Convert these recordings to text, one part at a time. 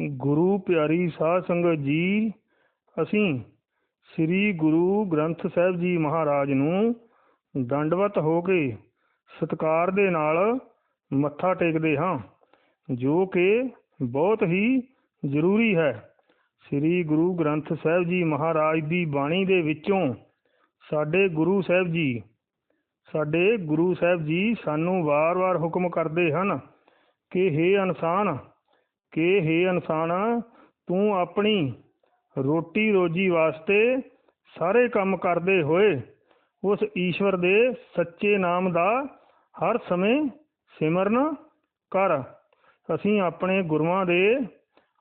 ਗੁਰੂ ਪਿਆਰੀ ਸਾਧ ਸੰਗਤ ਜੀ, ਅਸੀਂ ਸ੍ਰੀ ਗੁਰੂ ਗ੍ਰੰਥ ਸਾਹਿਬ ਜੀ ਮਹਾਰਾਜ ਨੂੰ ਦੰਡਵਤ ਹੋ ਕੇ ਸਤਿਕਾਰ ਦੇ ਨਾਲ ਮੱਥਾ ਟੇਕਦੇ ਹਾਂ, ਜੋ ਕਿ ਬਹੁਤ ਹੀ ਜ਼ਰੂਰੀ ਹੈ। ਸ੍ਰੀ ਗੁਰੂ ਗ੍ਰੰਥ ਸਾਹਿਬ ਜੀ ਮਹਾਰਾਜ ਦੀ ਬਾਣੀ ਦੇ ਵਿੱਚੋਂ ਸਾਡੇ ਗੁਰੂ ਸਾਹਿਬ ਜੀ, ਸਾਡੇ ਗੁਰੂ ਸਾਹਿਬ ਜੀ ਸਾਨੂੰ ਵਾਰ-ਵਾਰ ਹੁਕਮ ਕਰਦੇ ਹਨ ਕਿ हे ਇਨਸਾਨ ਕਿ हे ਇਨਸਾਨ, ਤੂੰ ਆਪਣੀ ਰੋਟੀ ਰੋਜੀ ਵਾਸਤੇ ਸਾਰੇ ਕੰਮ ਕਰਦੇ ਹੋਏ ਉਸ ਈਸ਼ਵਰ ਦੇ ਸੱਚੇ ਨਾਮ ਦਾ ਹਰ ਸਮੇਂ ਸਿਮਰਨ ਕਰ। ਅਸੀਂ ਆਪਣੇ ਗੁਰੂਆਂ ਦੇ,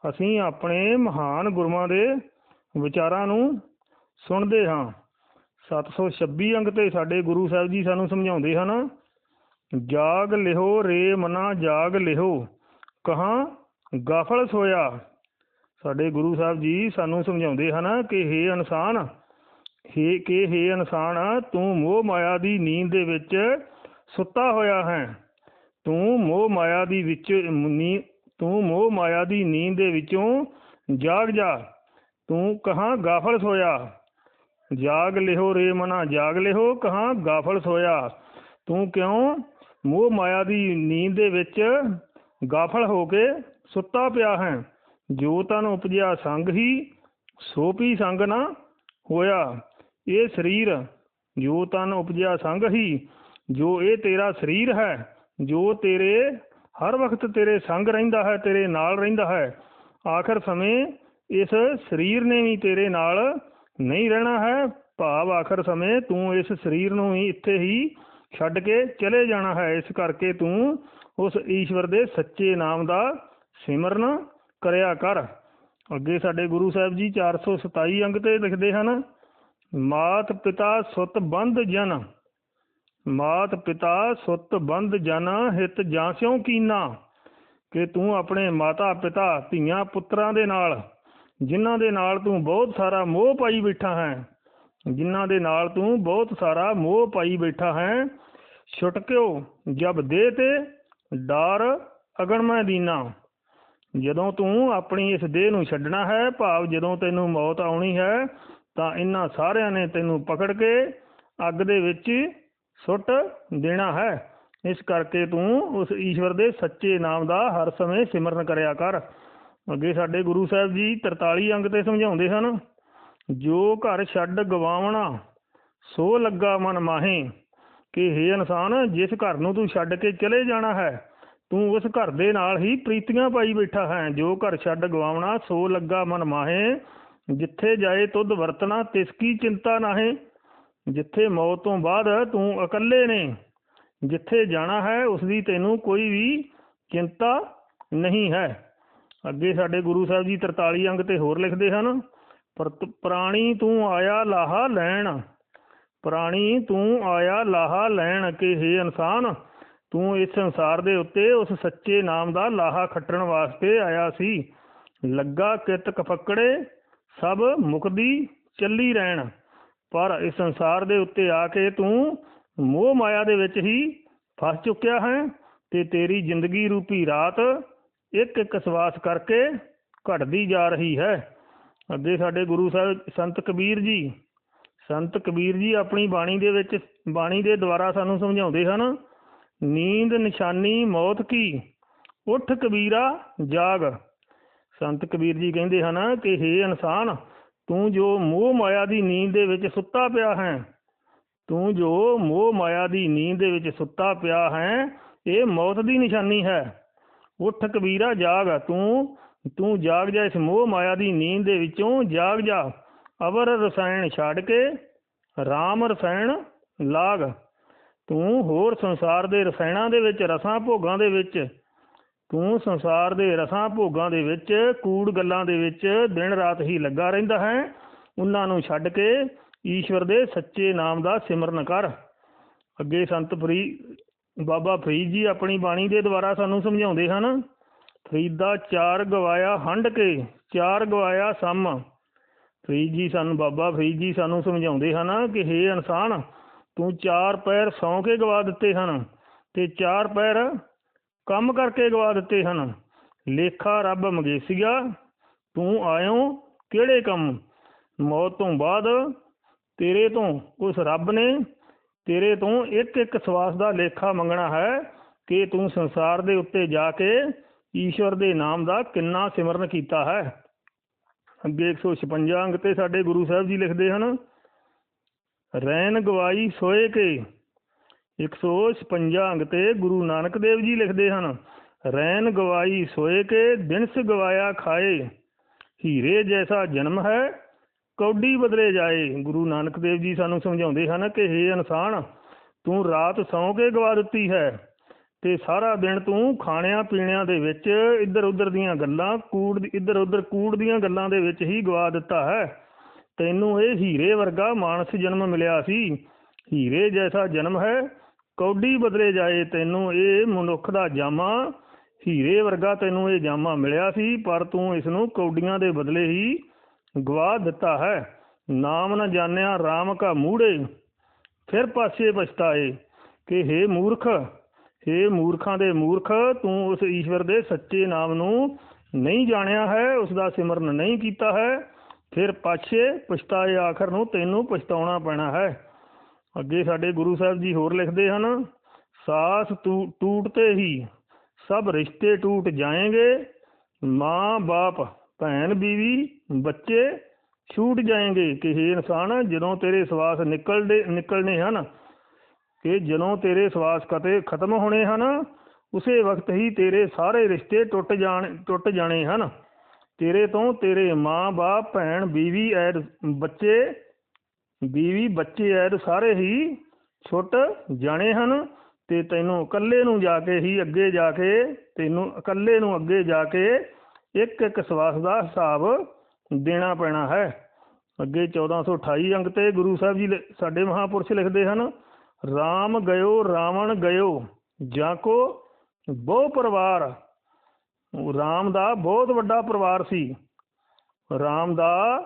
ਅਸੀਂ ਆਪਣੇ ਮਹਾਨ ਗੁਰੂਆਂ ਦੇ ਵਿਚਾਰਾਂ ਨੂੰ ਸੁਣਦੇ ਹਾਂ। 726 ਅੰਗ ਤੇ ਸਾਡੇ ਗੁਰੂ ਸਾਹਿਬ ਜੀ ਸਾਨੂੰ ਸਮਝਾਉਂਦੇ ਹਨ, ਜਾਗ ਲਿਹੋ ਰੇ ਮਨਾ, ਜਾਗ ਲਿਹੋ, ਕਹਾ ਗਾਫਲ ਸੋਇਆ ਸਾਡੇ ਗੁਰੂ ਸਾਹਿਬ ਜੀ ਸਾਨੂੰ ਸਮਝਾਉਂਦੇ ਹਨ ਕਿ हे ਇਨਸਾਨ हे ਕਿ हे ਇਨਸਾਨ ਤੂੰ ਮੋਹ ਮਾਇਆ ਦੀ ਨੀਂਦ ਦੇ ਵਿੱਚ ਸੁੱਤਾ ਹੋਇਆ ਹੈ ਤੂੰ ਮੋਹ ਮਾਇਆ ਦੀ ਵਿੱਚ ਨੀ ਤੂੰ ਮੋਹ ਮਾਇਆ ਦੀ ਨੀਂਦ ਦੇ ਵਿੱਚੋਂ ਜਾਗ ਜਾ ਤੂੰ ਕਹਾਂ ਗਾਫਲ ਸੋਇਆ ਜਾਗ ਲਿਹੋ ਰੇ ਮਨਾ ਜਾਗ ਲਿਹੋ ਕਹਾਂ ਗਾਫਲ ਸੋਇਆ ਤੂੰ ਕਿਉਂ ਮੋਹ ਮਾਇਆ ਦੀ ਨੀਂਦ ਦੇ ਵਿੱਚ ਗਾਫਲ ਹੋ ਕੇ ਸੁੱਤਾ ਪਿਆ ਹੈ। ਜੋ ਤਨ ਉਪਜਿਆ ਸੰਗ ਹੀ, ਸੋ ਪੀ ਸੰਗ ਨਾ ਹੋਇਆ। ਇਹ ਸਰੀਰ ਜੋ ਤਨ ਉਪਜਿਆ ਸੰਗ ਹੀ, ਜੋ ਇਹ ਤੇਰਾ ਸਰੀਰ ਹੈ, ਜੋ ਤੇਰੇ ਹਰ ਵਕਤ ਤੇਰੇ ਸੰਗ ਰਹਿੰਦਾ ਹੈ, ਤੇਰੇ ਨਾਲ ਰਹਿੰਦਾ ਹੈ। ਆਖਰ ਸਮੇਂ ਇਸ ਸਰੀਰ ਨੇ ਵੀ ਤੇਰੇ ਨਾਲ ਨਹੀਂ ਰਹਿਣਾ ਹੈ। ਭਾਵ ਆਖਰ ਸਮੇਂ ਤੂੰ ਇਸ ਸਰੀਰ ਨੂੰ ਹੀ ਇੱਥੇ ਹੀ ਛੱਡ ਕੇ ਚਲੇ ਜਾਣਾ ਹੈ। ਇਸ ਕਰਕੇ ਤੂੰ ਉਸ ਈਸ਼ਵਰ ਦੇ ਸੱਚੇ ਨਾਮ ਦਾ ਸਿਮਰਨ, ਕਰਿਆ ਕਰ। ਅੱਗੇ ਸਾਡੇ ਗੁਰੂ ਸਾਹਿਬ ਜੀ 427 ਅੰਗ ਤੇ ਲਿਖਦੇ ਹਨ, ਮਾਤ ਪਿਤਾ ਸੁਤ ਬੰਧ ਜਨ। ਮਾਤ ਪਿਤਾ ਸੁਤ ਬੰਧ ਜਨ, ਹਿਤ ਜਾਂਸਿਓ ਕੀਨਾ। ਕਿ ਤੂੰ ਆਪਣੇ ਮਾਤਾ ਪਿਤਾ, ਧੀਆਂ ਪੁੱਤਰਾਂ ਦੇ ਨਾਲ, ਜਿਨ੍ਹਾਂ ਦੇ ਨਾਲ ਤੂੰ ਬਹੁਤ ਸਾਰਾ ਮੋਹ ਪਾਈ ਬੈਠਾ ਹੈ, ਜਿਨ੍ਹਾਂ ਦੇ ਨਾਲ ਤੂੰ ਬਹੁਤ ਸਾਰਾ ਮੋਹ ਪਾਈ ਬੈਠਾ ਹੈ, ਛੁਟਕਿਓ, ਜਬ ਦੇ ਤੇ ਡਰ ਅਗਣਮੈ ਦੀਨਾ। ਜਦੋਂ ਤੂੰ ਆਪਣੀ ਇਸ ਦੇਹ ਨੂੰ ਛੱਡਣਾ ਹੈ, ਭਾਵ ਜਦੋਂ ਤੈਨੂੰ ਮੌਤ ਆਉਣੀ ਹੈ, ਤਾਂ ਇਹਨਾਂ ਸਾਰਿਆਂ ਨੇ ਤੈਨੂੰ ਪਕੜ ਕੇ ਅੱਗ ਦੇ ਵਿੱਚ ਸੁੱਟ ਦੇਣਾ ਹੈ। ਇਸ ਕਰਕੇ ਤੂੰ ਉਸ ਈਸ਼ਵਰ ਦੇ ਸੱਚੇ ਨਾਮ ਦਾ ਹਰ ਸਮੇਂ ਸਿਮਰਨ ਕਰਿਆ ਕਰ। ਅੱਗੇ ਸਾਡੇ ਗੁਰੂ ਸਾਹਿਬ ਜੀ 43 ਅੰਗ ਤੇ ਸਮਝਾਉਂਦੇ ਹਨ, ਜੋ ਘਰ ਛੱਡ ਗਵਾਵਣਾ, ਸੋ ਲੱਗਾ ਮਨ ਮਾਹੇ, ਕਿ हे ਇਨਸਾਨ, ਜਿਸ ਘਰ ਨੂੰ ਤੂੰ ਛੱਡ ਕੇ ਚਲੇ ਜਾਣਾ ਹੈ ਤੂੰ ਉਸ ਘਰ ਦੇ ਨਾਲ ਹੀ ਪ੍ਰੀਤੀਆਂ ਪਾਈ ਬੈਠਾ ਹੈ, ਜੋ ਘਰ ਛੱਡ ਗਵਾਉਣਾ ਸੋ ਲੱਗਾ ਮਨ ਮਾਹੇ। ਜਿੱਥੇ ਜਾਏ ਤੁਧ ਵਰਤਣਾ, ਤਿਸ ਕੀ ਚਿੰਤਾ ਨਾਹੇ। ਜਿੱਥੇ ਮੌਤ ਤੋਂ ਬਾਅਦ ਤੂੰ ਇਕੱਲੇ ਨੇ, ਜਿੱਥੇ ਜਾਣਾ ਹੈ ਉਸ ਦੀ ਤੈਨੂੰ ਕੋਈ ਵੀ ਚਿੰਤਾ ਨਹੀਂ ਹੈ। ਅੱਗੇ ਸਾਡੇ ਗੁਰੂ ਸਾਹਿਬ ਜੀ 43 ਅੰਗ ਤੇ ਹੋਰ ਲਿਖਦੇ ਹਨ ਪ੍ਰਾਣੀ ਤੂੰ ਆਇਆ ਲਾਹਾ ਲੈਣ, ਪ੍ਰਾਣੀ ਤੂੰ ਆਇਆ ਲਾਹਾ ਲੈਣ ਕਿ हे ਇਨਸਾਨ। ਤੂੰ ਇਸ ਸੰਸਾਰ ਦੇ ਉੱਤੇ ਉਸ ਸੱਚੇ ਨਾਮ ਦਾ ਲਾਹਾ ਖੱਟਣ ਵਾਸਤੇ ਆਇਆ ਸੀ। ਲੱਗਾ ਕਿਤ ਕਫਕੜੇ, ਸਭ ਮੁਕਦੀ ਚੱਲੀ ਰਹਿਣ। ਪਰ ਇਸ ਸੰਸਾਰ ਦੇ ਉੱਤੇ ਆ ਕੇ ਤੂੰ ਮੋਹ ਮਾਇਆ ਦੇ ਵਿੱਚ ਹੀ ਫਸ ਚੁੱਕਿਆ ਹੈ ਤੇ ਤੇਰੀ ਜ਼ਿੰਦਗੀ ਰੂਪੀ ਰਾਤ ਇੱਕ ਇੱਕ ਸਵਾਸ ਕਰਕੇ ਘਟਦੀ ਜਾ ਰਹੀ ਹੈ। ਅੱਗੇ ਸਾਡੇ ਗੁਰੂ ਸਾਹਿਬ ਸੰਤ ਕਬੀਰ ਜੀ, ਸੰਤ ਕਬੀਰ ਜੀ ਆਪਣੀ ਬਾਣੀ ਦੇ ਵਿੱਚ, ਬਾਣੀ ਦੇ ਦੁਆਰਾ ਸਾਨੂੰ ਸਮਝਾਉਂਦੇ ਹਨ ਨੀਂਦ ਨਿਸ਼ਾਨੀ ਮੌਤ ਕੀ? ਉੱਠ ਕਬੀਰਾ, ਜਾਗ। ਸੰਤ ਕਬੀਰ ਜੀ ਕਹਿੰਦੇ ਹਨ ਕਿ हे ਇਨਸਾਨ, ਤੂੰ ਜੋ ਮੋਹ ਮਾਇਆ ਦੀ ਨੀਂਦ ਦੇ ਵਿੱਚ ਸੁੱਤਾ ਪਿਆ ਹੈ, ਤੂੰ ਜੋ ਮੋਹ ਮਾਇਆ ਦੀ ਨੀਂਦ ਦੇ ਵਿੱਚ ਸੁੱਤਾ ਪਿਆ ਹੈ, ਇਹ ਮੌਤ ਦੀ ਨਿਸ਼ਾਨੀ ਹੈ। ਉੱਠ ਕਬੀਰਾ, ਜਾਗ। ਤੂੰ ਤੂੰ ਜਾਗ ਜਾ, ਇਸ ਮੋਹ ਮਾਇਆ ਦੀ ਨੀਂਦ ਦੇ ਵਿੱਚੋਂ ਜਾਗ ਜਾ। ਅਵਰ ਰਸਾਇਣ ਛੱਡ ਕੇ ਰਾਮ ਰਸਾਇਣ ਲਾਗ। ਤੂੰ ਹੋਰ ਸੰਸਾਰ ਦੇ ਰਸਾਇਣਾਂ ਦੇ ਵਿੱਚ, ਰਸਾਂ ਭੋਗਾਂ ਦੇ ਵਿੱਚ, ਤੂੰ ਸੰਸਾਰ ਦੇ ਰਸਾਂ ਭੋਗਾਂ ਦੇ ਵਿੱਚ, ਕੂੜ ਗੱਲਾਂ ਦੇ ਵਿੱਚ ਦਿਨ ਰਾਤ ਹੀ ਲੱਗਾ ਰਹਿੰਦਾ ਹੈ, ਉਹਨਾਂ ਨੂੰ ਛੱਡ ਕੇ ਈਸ਼ਵਰ ਦੇ ਸੱਚੇ ਨਾਮ ਦਾ ਸਿਮਰਨ ਕਰ। ਅੱਗੇ ਸੰਤ ਫਰੀ ਬਾਬਾ ਫਰੀਦ ਜੀ ਆਪਣੀ ਬਾਣੀ ਦੇ ਦੁਆਰਾ ਸਾਨੂੰ ਸਮਝਾਉਂਦੇ ਹਨ, ਫਰੀਦਾ ਚਾਰ ਗਵਾਇਆ ਹੰਡ ਕੇ, ਚਾਰ ਗਵਾਇਆ ਸਮ। ਫਰੀਦ ਜੀ ਸਾਨੂੰ, ਬਾਬਾ ਫਰੀਦ ਜੀ ਸਾਨੂੰ ਸਮਝਾਉਂਦੇ ਹਨ ਕਿ हे ਇਨਸਾਨ ਤੂੰ ਚਾਰ ਪੈਰ ਸੌਂ ਕੇ ਗਵਾ ਦਿੱਤੇ ਹਨ ਤੇ ਚਾਰ ਪੈਰ ਕੰਮ ਕਰਕੇ ਗਵਾ ਦਿੱਤੇ ਹਨ। ਲੇਖਾ ਰੱਬ ਮਗੇਸੀਆ, ਤੂੰ ਆਇਓ ਕਿਹੜੇ ਕੰਮ? ਮੌਤ ਤੋਂ ਬਾਅਦ ਤੇਰੇ ਤੋਂ ਉਸ ਰੱਬ ਨੇ ਤੇਰੇ ਤੋਂ ਇੱਕ ਇੱਕ ਸਵਾਸ ਦਾ ਲੇਖਾ ਮੰਗਣਾ ਹੈ ਕਿ ਤੂੰ ਸੰਸਾਰ ਦੇ ਉੱਤੇ ਜਾ ਕੇ ਈਸ਼ਵਰ ਦੇ ਨਾਮ ਦਾ ਕਿੰਨਾ ਸਿਮਰਨ ਕੀਤਾ ਹੈ। ਅੱਗੇ 156 ਅੰਗ ਤੇ ਸਾਡੇ ਗੁਰੂ ਸਾਹਿਬ ਜੀ ਲਿਖਦੇ ਹਨ ਰੈਨ ਗਵਾਈ ਸੋਏ ਕੇ। 156 ਅੰਗ ਤੇ ਗੁਰੂ ਨਾਨਕ ਦੇਵ ਜੀ ਲਿਖਦੇ ਹਨ ਰੈਨ ਗਵਾਈ ਸੋਏ ਕੇ, ਦਿਨਸ ਗਵਾਇਆ ਖਾਏ। ਹੀਰੇ ਜੈਸਾ ਜਨਮ ਹੈ, ਕੌਡੀ ਬਦਲੇ ਜਾਏ। ਗੁਰੂ ਨਾਨਕ ਦੇਵ ਜੀ ਸਾਨੂੰ ਸਮਝਾਉਂਦੇ ਹਨ ਕਿ हे ਇਨਸਾਨ, ਤੂੰ ਰਾਤ ਸੌਂ ਕੇ ਗਵਾ ਦਿੱਤੀ ਹੈ ਤੇ ਸਾਰਾ ਦਿਨ ਤੂੰ ਖਾਣਿਆਂ ਪੀਣਿਆਂ ਦੇ ਵਿੱਚ ਇੱਧਰ ਉੱਧਰ ਦੀਆਂ ਗੱਲਾਂ, ਕੂੜ ਇੱਧਰ ਉੱਧਰ ਕੂੜ ਦੀਆਂ ਗੱਲਾਂ ਦੇ ਵਿੱਚ ਹੀ ਗਵਾ ਦਿੱਤਾ ਹੈ। ਤੈਨੂੰ ਇਹ ਹੀਰੇ ਵਰਗਾ ਮਾਨਸ ਜਨਮ ਮਿਲਿਆ ਸੀ। ਹੀਰੇ ਜੈਸਾ ਜਨਮ ਹੈ, ਕੌਡੀ ਬਦਲੇ ਜਾਏ ਤੈਨੂੰ ਇਹ ਮਨੁੱਖ ਦਾ ਜਾਮਾ। ਹੀਰੇ ਵਰਗਾ ਤੈਨੂੰ ਇਹ ਜਾਮਾ ਮਿਲਿਆ ਸੀ, ਪਰ ਤੂੰ ਇਸ ਨੂੰ ਕੌਡੀਆਂ ਦੇ ਬਦਲੇ ਹੀ ਗਵਾ ਦਿੱਤਾ ਹੈ। ਨਾਮ ਨਾ ਜਾਣਿਆ RAM ਕਾ ਮੂੜੇ। ਫਿਰ ਪਾਸੇ ਪਛਤਾਏ ਕਿ हे ਮੂਰਖ हे ਮੂਰਖਾਂ ਦੇ ਮੂਰਖ, ਤੂੰ ਉਸ ਈਸ਼ਵਰ ਦੇ ਸੱਚੇ ਨਾਮ ਨੂੰ ਨਹੀਂ ਜਾਣਿਆ ਹੈ ਉਸ ਦਾ ਸਿਮਰਨ ਨਹੀਂ ਕੀਤਾ ਹੈ। ਫਿਰ ਪਾਛੇ ਪਛਤਾਏ ਆਖਰ ਨੂੰ ਤੈਨੂੰ ਪਛਤਾਉਣਾ ਪੈਣਾ ਹੈ। ਅੱਗੇ ਸਾਡੇ ਗੁਰੂ ਸਾਹਿਬ ਜੀ ਹੋਰ ਲਿਖਦੇ ਹਨ, ਸਾਸ ਟੂ- ਟੂਟਤੇ ਹੀ, ਸਭ ਰਿਸ਼ਤੇ ਟੂਟ ਜਾਏਗੇ, ਮਾਂ ਬਾਪ, ਭੈਣ ਬੀਵੀ, ਬੱਚੇ ਛੂਟ ਜਾਏਗੇ। ਕਿ हे ਇਨਸਾਨ ਜਦੋਂ ਤੇਰੇ ਸਵਾਸ ਨਿਕਲਦੇ ਨਿਕਲਣੇ ਹਨ, ਕਿ ਜਦੋਂ ਤੇਰੇ ਸਵਾਸ ਕਤੇ ਖਤਮ ਹੋਣੇ ਹਨ, ਉਸੇ ਵਕਤ ਹੀ ਤੇਰੇ ਸਾਰੇ ਰਿਸ਼ਤੇ ਟੁੱਟ ਜਾਣ, ਟੁੱਟ ਜਾਣੇ ਹਨ। ਤੇਰੇ ਤੋਂ ਤੇਰੇ ਮਾਂ-ਬਾਪ ਭੈਣ, ਬੀਵੀ ਐਡ ਬੱਚੇ, ਬੀਵੀ, ਬੱਚੇ ਐਡ ਸਾਰੇ ਹੀ ਛੁੱਟ ਜਾਣੇ ਹਨ ਤੇ ਤੈਨੂੰ ਇਕੱਲੇ ਨੂੰ ਜਾ ਕੇ ਹੀ ਅੱਗੇ ਜਾ ਕੇ, ਤੈਨੂੰ ਇਕੱਲੇ ਨੂੰ ਅੱਗੇ ਜਾ ਕੇ ਇੱਕ ਇੱਕ ਸਵਾਸ ਦਾ ਹਿਸਾਬ ਦੇਣਾ ਪੈਣਾ ਹੈ। ਅੱਗੇ 1428 ਅੰਗ ਤੇ ਗੁਰੂ ਸਾਹਿਬ ਜੀ ਸਾਡੇ ਮਹਾਪੁਰਸ਼ ਲਿਖਦੇ ਹਨ RAM ਗਇਓ, ਰਾਵਣ ਗਇਓ ਜਾਂ ਕੋ ਬਹੁ ਪਰਿਵਾਰ। ਰਾਮ ਦਾ ਬਹੁਤ ਵੱਡਾ ਪਰਿਵਾਰ ਸੀ। ਰਾਮ ਦਾ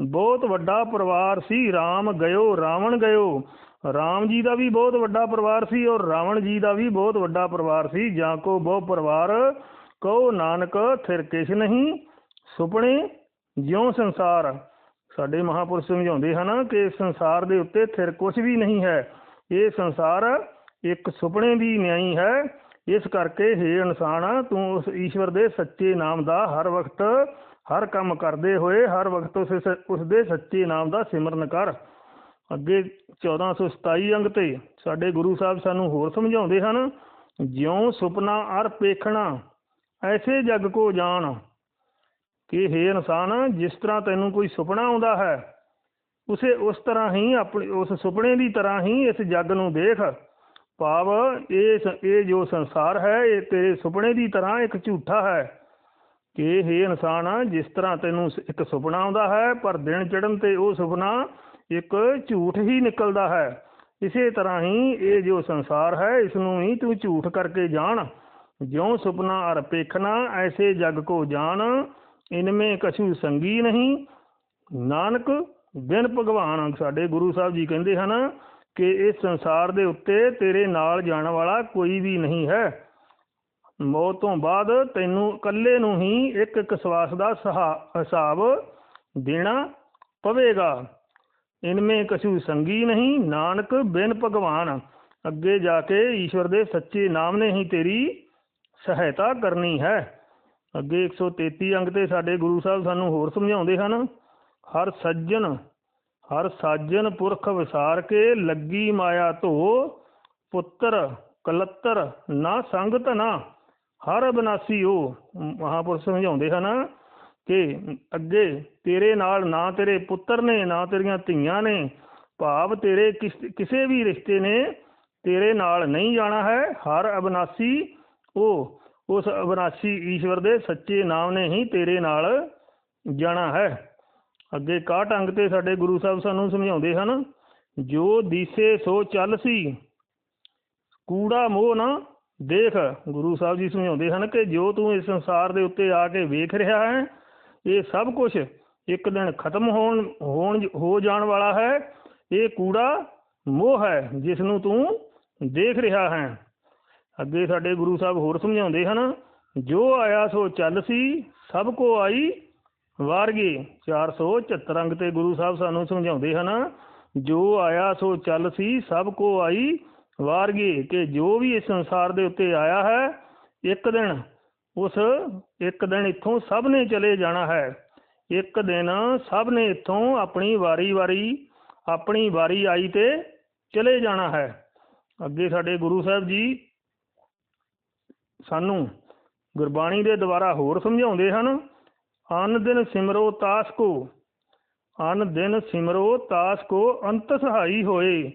ਬਹੁਤ ਵੱਡਾ ਪਰਿਵਾਰ ਸੀ। ਰਾਮ ਗਇਓ, ਰਾਵਣ ਗਇਓ। ਰਾਮ ਜੀ ਦਾ ਵੀ ਬਹੁਤ ਵੱਡਾ ਪਰਿਵਾਰ ਸੀ ਔਰ ਰਾਵਣ ਜੀ ਦਾ ਵੀ ਬਹੁਤ ਵੱਡਾ ਪਰਿਵਾਰ ਸੀ। ਜਾਂ ਕੋ ਬਹੁ ਪਰਿਵਾਰ ਕਹੋ ਨਾਨਕ, ਥਿਰ ਕਿਛ ਨਹੀਂ, ਸੁਪਨੇ ਜਿਉ ਸੰਸਾਰ। ਸਾਡੇ ਮਹਾਪੁਰਸ਼ ਸਮਝਾਉਂਦੇ ਹਨ ਕਿ ਸੰਸਾਰ ਦੇ ਉੱਤੇ ਥਿਰ ਕੁਝ ਵੀ ਨਹੀਂ ਹੈ। ਇਹ ਸੰਸਾਰ ਇੱਕ ਸੁਪਨੇ ਦੀ ਨਿਆਈ ਹੈ। ਇਸ ਕਰਕੇ हे ਇਨਸਾਨ, ਤੂੰ ਉਸ ਈਸ਼ਵਰ ਦੇ ਸੱਚੇ ਨਾਮ ਦਾ ਹਰ ਵਕਤ ਹਰ ਕੰਮ ਕਰਦੇ ਹੋਏ, ਹਰ ਵਕਤ ਉਸ ਉਸ ਦੇ ਸੱਚੇ ਨਾਮ ਦਾ ਸਿਮਰਨ ਕਰ। ਅੱਗੇ 1427 ਅੰਗ ਤੇ ਸਾਡੇ ਗੁਰੂ ਸਾਹਿਬ ਸਾਨੂੰ ਹੋਰ ਸਮਝਾਉਂਦੇ ਹਨ, ਜਿਉ ਸੁਪਨਾ ਅਰ ਪੇਖਣਾ, ਐਸੇ ਜਗ ਕੋ ਜਾਣ। ਕਿ हे ਇਨਸਾਨ, ਜਿਸ ਤਰ੍ਹਾਂ ਤੈਨੂੰ ਕੋਈ ਸੁਪਨਾ ਆਉਂਦਾ ਹੈ, ਉਸੇ ਉਸ ਤਰ੍ਹਾਂ ਹੀ ਆਪਣੀ, ਉਸ ਸੁਪਨੇ ਦੀ ਤਰ੍ਹਾਂ ਹੀ ਇਸ ਜੱਗ ਨੂੰ ਦੇਖ। ਭਾਵ ਇਹ ਇਹ ਜੋ ਸੰਸਾਰ ਹੈ, ਇਹ ਤੇਰੇ ਸੁਪਨੇ ਦੀ ਤਰ੍ਹਾਂ ਇੱਕ ਝੂਠਾ ਹੈ। ਕਿ हे ਇਨਸਾਨ, ਜਿਸ ਤਰ੍ਹਾਂ ਤੈਨੂੰ ਇੱਕ ਸੁਪਨਾ ਆਉਂਦਾ ਹੈ, ਪਰ ਦਿਨ ਚੜ੍ਹਨ ਤੇ ਉਹ ਸੁਪਨਾ ਇੱਕ ਝੂਠ ਹੀ ਨਿਕਲਦਾ ਹੈ। ਇਸੇ ਤਰ੍ਹਾਂ ਹੀ ਇਹ ਜੋ ਸੰਸਾਰ ਹੈ ਇਸ ਨੂੰ ਹੀ ਤੂੰ ਝੂਠ ਕਰਕੇ ਜਾਣ। ਜਿਉ ਸੁਪਨਾ ਅਰ ਪੇਖਣਾ, ਐਸੇ ਜਗ ਕੋ ਜਾਣ। ਇਨਮੇ ਕਛੂ ਸੰਗੀ ਨਹੀਂ। ਨਾਨਕ, ਬਿਨ ਭਗਵਾਨ, ਸਾਡੇ ਗੁਰੂ ਸਾਹਿਬ ਜੀ ਕਹਿੰਦੇ ਹਨ ਕਿ ਇਸ ਸੰਸਾਰ ਦੇ ਉੱਤੇ ਤੇਰੇ ਨਾਲ ਜਾਣ ਵਾਲਾ ਕੋਈ ਵੀ ਨਹੀਂ ਹੈ। ਮੌਤ ਤੋਂ ਬਾਅਦ ਤੈਨੂੰ ਇਕੱਲੇ ਨੂੰ ਹੀ ਇੱਕ ਇੱਕ ਸਵਾਸ ਦਾ ਹਿਸਾਬ ਦੇਣਾ ਪਵੇਗਾ। ਇਨਮੇ ਕਛੂ ਸੰਗੀ ਨਹੀਂ, ਨਾਨਕ ਬਿਨ ਭਗਵਾਨ। ਅੱਗੇ ਜਾ ਕੇ ਈਸ਼ਵਰ ਦੇ ਸੱਚੇ ਨਾਮ ਨੇ ਹੀ ਤੇਰੀ ਸਹਾਇਤਾ ਕਰਨੀ ਹੈ। ਅੱਗੇ 133 ਅੰਗ ਤੇ ਸਾਡੇ ਗੁਰੂ ਸਾਹਿਬ ਸਾਨੂੰ ਹੋਰ ਸਮਝਾਉਂਦੇ ਹਨ, ਹਰ ਸੱਜਣ ਹਰ ਸਾਜਨ ਪੁਰਖ ਵਿਸਾਰ ਕੇ ਲੱਗੀ ਮਾਇਆ ਧੋ, ਪੁੱਤਰ ਕਲੱਤਰ ਨਾ ਸੰਗ ਧਨਾ ਹਰ ਅਬਨਾਸੀ ਉਹ ਮਹਾਪੁਰਸ਼ ਸਮਝਾਉਂਦੇ ਹਨ ਕਿ ਅੱਗੇ ਤੇਰੇ ਨਾਲ ਨਾ ਤੇਰੇ ਪੁੱਤਰ ਨੇ, ਨਾ ਤੇਰੀਆਂ ਧੀਆਂ ਨੇ। ਭਾਵ ਤੇਰੇ ਕਿਸੇ ਵੀ ਰਿਸ਼ਤੇ ਨੇ ਤੇਰੇ ਨਾਲ ਨਹੀਂ ਜਾਣਾ ਹੈ। ਹਰ ਅਬਨਾਸੀ ਉਹ, ਉਸ ਅਬਨਾਸੀ ਈਸ਼ਵਰ ਦੇ ਸੱਚੇ ਨਾਮ ਨੇ ਹੀ ਤੇਰੇ ਨਾਲ ਜਾਣਾ ਹੈ। ਅੱਗੇ ਕਾਟ ਅੰਗ ਤੇ ਸਾਡੇ ਗੁਰੂ ਸਾਹਿਬ ਸਾਨੂੰ ਸਮਝਾਉਂਦੇ ਹਨ? ਜੋ ਦੀਸੇ ਸੋ ਚੱਲ ਸੀ, ਕੂੜਾ ਮੋਹ ਨਾ ਦੇਖ। ਗੁਰੂ ਸਾਹਿਬ ਜੀ ਸਮਝਾਉਂਦੇ ਹਨ ਕਿ ਜੋ ਤੂੰ ਇਸ ਸੰਸਾਰ ਦੇ ਉੱਤੇ ਆ ਕੇ ਵੇਖ ਰਿਹਾ ਹੈ, ਇਹ ਸਭ ਕੁਝ ਇੱਕ ਦਿਨ ਖਤਮ ਹੋਣ ਹੋਣ, ਹੋ ਜਾਣ ਵਾਲਾ ਹੈ। ਇਹ ਕੂੜਾ ਮੋਹ ਹੈ, ਜਿਸ ਨੂੰ ਤੂੰ ਦੇਖ ਰਿਹਾ ਹੈ। ਅੱਗੇ ਸਾਡੇ ਗੁਰੂ ਸਾਹਿਬ ਹੋਰ ਸਮਝਾਉਂਦੇ ਹਨ, ਜੋ ਆਇਆ ਸੋ ਚੱਲ ਸੀ, ਸਭ ਕੋ ਆਈ ਵਾਰਗੇ 474 ਅੰਗ ਤੇ ਗੁਰੂ ਸਾਹਿਬ ਸਾਨੂੰ ਸਮਝਾਉਂਦੇ ਹਨ, ਜੋ ਆਇਆ ਸੋ ਚੱਲ ਸੀ, ਸਭ ਕੋ ਆਈ। ਵਾਰਗੇ ਕਿ ਜੋ ਵੀ ਇਸ ਸੰਸਾਰ ਦੇ ਉੱਤੇ ਆਇਆ ਹੈ, ਇੱਕ ਦਿਨ, ਉਸ ਇੱਕ ਦਿਨ ਇੱਥੋਂ ਸਭ ਨੇ ਚਲੇ ਜਾਣਾ ਹੈ। ਇੱਕ ਦਿਨ ਸਭ ਨੇ ਇੱਥੋਂ ਆਪਣੀ ਵਾਰੀ-ਵਾਰੀ ਆਪਣੀ ਵਾਰੀ ਆਈ ਤੇ ਚਲੇ ਜਾਣਾ ਹੈ। ਅੱਗੇ ਸਾਡੇ ਗੁਰੂ ਸਾਹਿਬ ਜੀ ਸਾਨੂੰ ਗੁਰਬਾਣੀ ਦੇ ਦੁਆਰਾ ਹੋਰ ਸਮਝਾਉਂਦੇ ਹਨ ਅਨ ਦਿਨ ਸਿਮਰੋ ਤਾਸ ਕੋ, ਅਨ ਦਿਨ ਸਿਮਰੋ ਤਾਸ ਕੋ ਅੰਤ ਸਹਾਈ ਹੋਏ।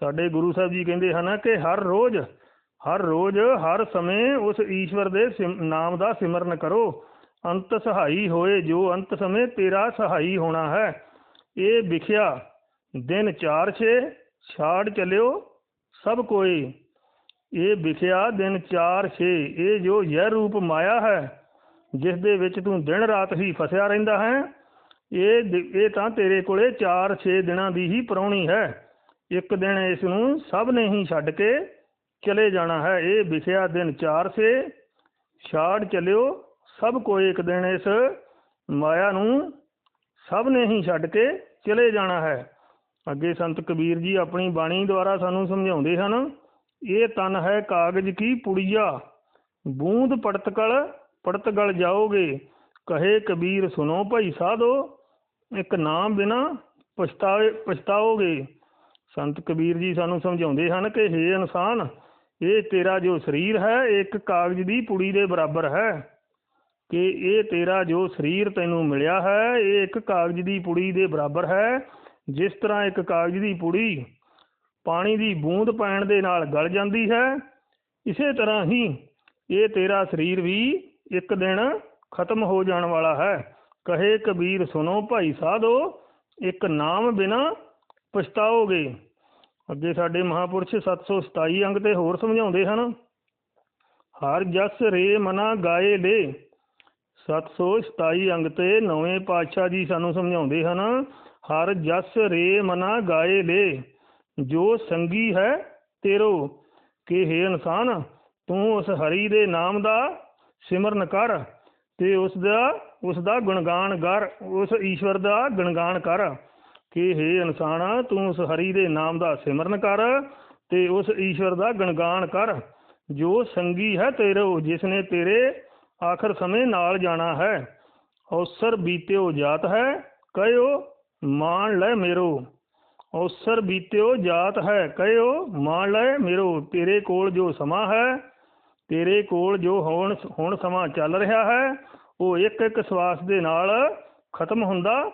ਸਾਡੇ ਗੁਰੂ ਸਾਹਿਬ ਜੀ ਕਹਿੰਦੇ ਹਨ ਕਿ ਹਰ ਰੋਜ਼ ਹਰ ਰੋਜ਼, ਹਰ ਸਮੇਂ ਉਸ ਈਸ਼ਵਰ ਦੇ ਨਾਮ ਦਾ ਸਿਮਰਨ ਕਰੋ। ਅੰਤ ਸਹਾਈ ਹੋਏ, ਜੋ ਅੰਤ ਸਮੇਂ ਤੇਰਾ ਸਹਾਈ ਹੋਣਾ ਹੈ। ਇਹ ਵਿਖਿਆ, ਦਿਨ 4-6 ਛਾੜ ਚਲਿਓ ਸਭ ਕੋਈ ਇਹ ਵਿਖਿਆ ਦਿਨ 4-6 ਇਹ ਜੋ ਯਹ ਰੂਪ ਮਾਇਆ ਹੈ ਜਿਸ ਦੇ ਵਿੱਚ ਤੂੰ ਦਿਨ ਰਾਤ ਹੀ ਫਸਿਆ ਰਹਿੰਦਾ ਹੈ, ਇਹ ਇਹ ਤਾਂ ਤੇਰੇ ਕੋਲੇ 4-6 ਦਿਨਾਂ ਦੀ ਹੀ ਪਰੌਣੀ ਹੈ। ਇੱਕ ਦਿਨ ਇਸ ਨੂੰ ਸਭ ਨੇ ਹੀ ਛੱਡ ਕੇ ਚਲੇ ਜਾਣਾ ਹੈ। ਇਹ ਵਿਖਿਆ ਦਿਨ 4-6 ਛਾੜ ਚਲਿਓ। ਸਭ ਕੋਈ ਇੱਕ ਦਿਨ ਇਸ ਮਾਇਆ ਨੂੰ ਸਭ ਨੇ ਹੀ ਛੱਡ ਕੇ ਚਲੇ ਜਾਣਾ ਹੈ। ਅੱਗੇ ਸੰਤ ਕਬੀਰ ਜੀ ਆਪਣੀ ਬਾਣੀ ਦੁਆਰਾ ਸਾਨੂੰ ਸਮਝਾਉਂਦੇ ਹਨ, ਇਹ ਤਨ ਹੈ ਕਾਗਜ਼ ਕੀ ਪੁੜੀਆ, ਬੂੰਦ ਪੜਤਕਲ ਪੜਤਗਲ ਜਾਓਗੇ, ਕਹੇ ਕਬੀਰ ਸੁਣੋ ਭਾਈ ਸਾਧੋ, ਇੱਕ ਨਾਮ ਬਿਨਾ ਪਛਤਾਵੇ, ਪਛਤਾਓਗੇ। ਸੰਤ ਕਬੀਰ ਜੀ ਸਾਨੂੰ ਸਮਝਾਉਂਦੇ ਹਨ ਕਿ हे ਇਨਸਾਨ, ਇਹ ਤੇਰਾ ਜੋ ਸਰੀਰ ਹੈ, ਇੱਕ ਕਾਗਜ਼ ਦੀ ਪੁੜੀ ਦੇ ਬਰਾਬਰ ਹੈ। ਕਿ ਇਹ ਤੇਰਾ ਜੋ ਸਰੀਰ ਤੈਨੂੰ ਮਿਲਿਆ ਹੈ, ਇਹ ਇੱਕ ਕਾਗਜ਼ ਦੀ ਪੁੜੀ ਦੇ ਬਰਾਬਰ ਹੈ। ਜਿਸ ਤਰ੍ਹਾਂ ਇੱਕ ਕਾਗਜ਼ ਦੀ ਪੁੜੀ ਪਾਣੀ ਦੀ ਬੂੰਦ ਪੈਣ ਦੇ ਨਾਲ ਗਲ ਜਾਂਦੀ ਹੈ, ਇਸੇ ਤਰ੍ਹਾਂ ਹੀ ਇਹ ਤੇਰਾ ਸਰੀਰ ਵੀ ਇੱਕ ਦਿਨ ਖਤਮ ਹੋ ਜਾਣ ਵਾਲਾ ਹੈ। ਕਹੇ ਕਬੀਰ, ਸੁਣੋ ਭਾਈ ਸਾਧੋ, ਇੱਕ ਨਾਮ ਬਿਨਾ ਪਛਤਾਓਗੇ। ਅੱਗੇ ਸਾਡੇ ਮਹਾਪੁਰਸ਼ 727 ਅੰਗ ਤੇ ਹੋਰ ਸਮਝਾਉਂਦੇ ਹਨ, ਹਰ ਜਸ ਰੇ ਮਨਾ ਗਾਏ ਲੇ 727 ਅੰਗ ਤੇ ਨੌਵੇਂ ਪਾਤਸ਼ਾਹ ਜੀ ਸਾਨੂੰ ਸਮਝਾਉਂਦੇ ਹਨ, ਹਰ ਜਸ ਰੇ ਮਨਾ ਗਾਏ ਲੇ ਜੋ ਸੰਗੀ ਹੈ ਤੇਰੋ, ਕਿ ਹੈ ਇਨਸਾਨ, ਤੂੰ ਉਸ ਹਰੀ ਦੇ ਨਾਮ ਦਾ ਸਿਮਰਨ ਕਰ ਤੇ ਉਸ ਦਾ ਉਸ ਦਾ ਗੁਣਗਾਨ ਕਰ, ਉਸ ਈਸ਼ਵਰ ਦਾ ਗੁਣਗਾਨ ਕਰ ਕਿ ਹੈ ਇਨਸਾਨ, ਤੂੰ ਉਸ ਹਰੀ ਦੇ ਨਾਮ ਦਾ ਸਿਮਰਨ ਕਰ ਤੇ ਉਸ ਈਸ਼ਵਰ ਦਾ ਗੁਣਗਾਨ ਕਰ। ਜੋ ਸੰਗੀ ਹੈ ਤੇਰੋ ਜਿਸ ਨੇ ਤੇਰੇ ਆਖਰ ਸਮੇਂ ਨਾਲ ਜਾਣਾ ਹੈ। ਅਵਸਰ ਬੀਤਿਓ ਜਾਤ ਹੈ, ਕਹਿਓ ਮਾਣ ਲੈ ਮੇਰੋ। ਔਸਰ ਬੀਤਿਓ ਜਾਤ ਹੈ, ਕਹਿਓ ਮਾਣ ਲੈ ਮੇਰੋ। ਤੇਰੇ ਕੋਲ ਜੋ ਸਮਾਂ ਹੈ ਤੇਰੇ ਕੋਲ ਜੋ ਹੁਣ ਹੁਣ ਸਮਾਂ ਚੱਲ ਰਿਹਾ ਹੈ, ਉਹ ਇੱਕ ਇੱਕ ਸਵਾਸ ਦੇ ਨਾਲ ਖਤਮ ਹੁੰਦਾ